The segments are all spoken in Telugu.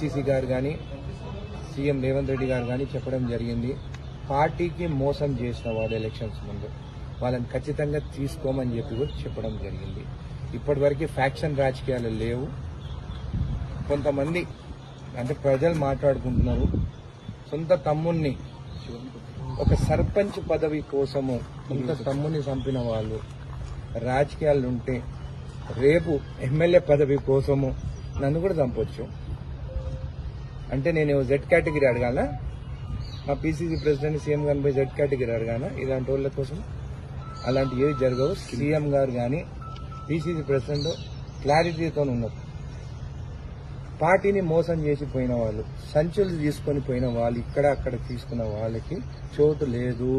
పిసిసి గారు కానీ సీఎం రేవంత్ రెడ్డి గారు కానీ చెప్పడం జరిగింది. పార్టీకి మోసం చేసిన వాడు ఎలక్షన్స్ ముందు. వాళ్ళని ఖచ్చితంగా తీసుకోమని చెప్పి కూడా చెప్పడం జరిగింది. ఇప్పటివరకు ఫ్యాక్షన్ రాజకీయాలు లేవు. కొంతమంది అంటే ప్రజలు మాట్లాడుకుంటున్నారు. సొంత తమ్ముణ్ణి ఒక సర్పంచ్ పదవి కోసము సొంత తమ్ముని చంపిన వాళ్ళు రాజకీయాలు ఉంటే రేపు ఎమ్మెల్యే పదవి కోసము నన్ను కూడా చంపొచ్చు. అంటే నేను జెడ్ కేటగిరీ అడగాల? మా పీసీసీ ప్రెసిడెంట్ సీఎం గారిని పోయి జెడ్ కేటగిరీ అడగానా? ఇలాంటి వాళ్ళ కోసం అలాంటి ఏవి జరగవు. సీఎం గారు కానీ పీసీసీ ప్రెసిడెంట్ క్లారిటీతో ఉన్నారు. పార్టీని మోసం చేసి పోయిన వాళ్ళు సంచులు తీసుకొని పోయిన వాళ్ళు ఇక్కడ అక్కడ తీసుకున్న వాళ్ళకి చోటు లేదు.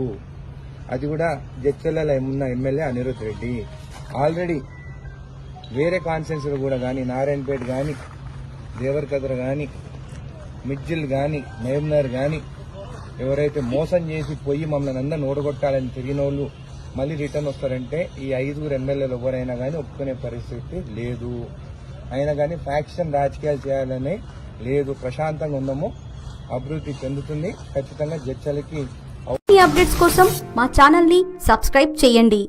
అది కూడా జడ్చెలలో ఉన్న ఎమ్మెల్యే అనిరుద్ రెడ్డి. ఆల్రెడీ వేరే కాన్స్టిట్యూన్సీలు కూడా కానీ నారాయణపేట కానీ దేవరకద్ర కానీ మిడ్జిల్ కానీ మేమ్నర్ కానీ ఎవరైతే మోసం చేసి పోయి మమ్మల్ని అందరిని ఓడగొట్టాలని తిరిగిన వాళ్ళు మళ్ళీ రిటర్న్ వస్తారంటే ఈ ఐదుగురు ఎమ్మెల్యేలు ఎవరైనా కానీ ఒప్పుకునే పరిస్థితి లేదు. అయినా కానీ ఫ్యాక్షన్ రాజకీయాలు చేయాలని లేదు. ప్రశాంతంగా ఉందాము అభివృద్ధి చెందుతుంది. ఖచ్చితంగా జడ్చలకి అప్డేట్స్ కోసం మా ఛానల్ని సబ్స్క్రైబ్ చేయండి.